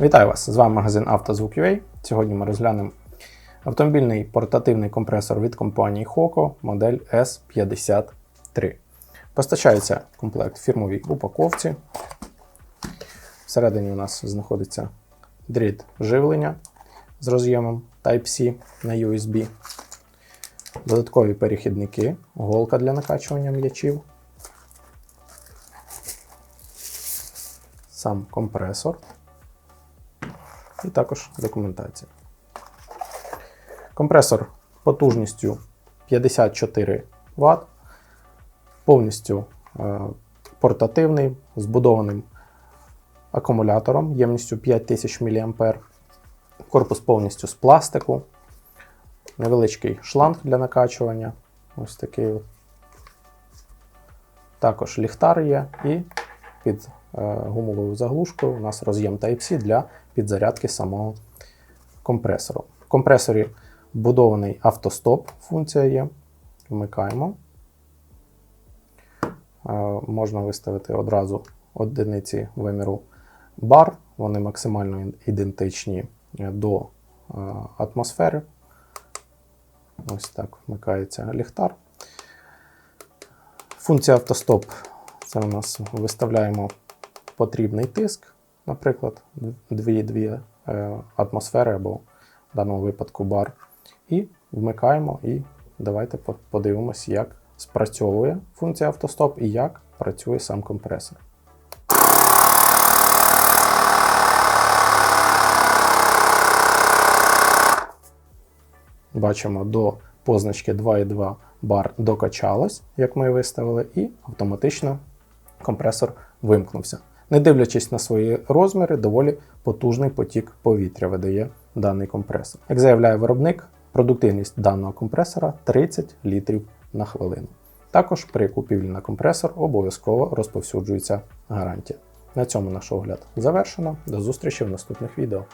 Вітаю вас! З вами магазин «Автозвук.UA». Сьогодні ми розглянемо автомобільний портативний компресор від компанії Hoco модель S53. Постачається комплект в фірмовій упаковці. Всередині у нас знаходиться дріт живлення з роз'ємом Type-C на USB, додаткові перехідники, голка для накачування м'ячів, сам компресор і також документація. Компресор потужністю 54 Вт, повністю е, портативний, збудованим акумулятором ємністю 5000 мА. Корпус повністю з пластику, невеличкий шланг для накачування. Ось такий. Також ліхтар є і під гумовою заглушкою у нас роз'єм Type-C для підзарядки самого компресору. В компресорі вбудований автостоп, функція є. Вмикаємо. Е, Можна виставити одразу одиниці виміру бар, вони максимально ідентичні до е, атмосфери. Ось так вмикається ліхтар. Функція автостоп це у нас виставляємо потрібний тиск, наприклад, 2,2 е, атмосфери або в даному випадку бар. І вмикаємо, і давайте по- подивимось, як спрацьовує функція автостоп і як працює сам компресор. Бачимо, до позначки 2,2 бар докачалось, як ми виставили, і автоматично компресор вимкнувся. Не дивлячись на свої розміри, доволі потужний потік повітря видає даний компресор. Як заявляє виробник, продуктивність даного компресора 30 літрів на хвилину. Також при купівлі на компресор обов'язково розповсюджується гарантія. На цьому наш огляд завершено. До зустрічі в наступних відео.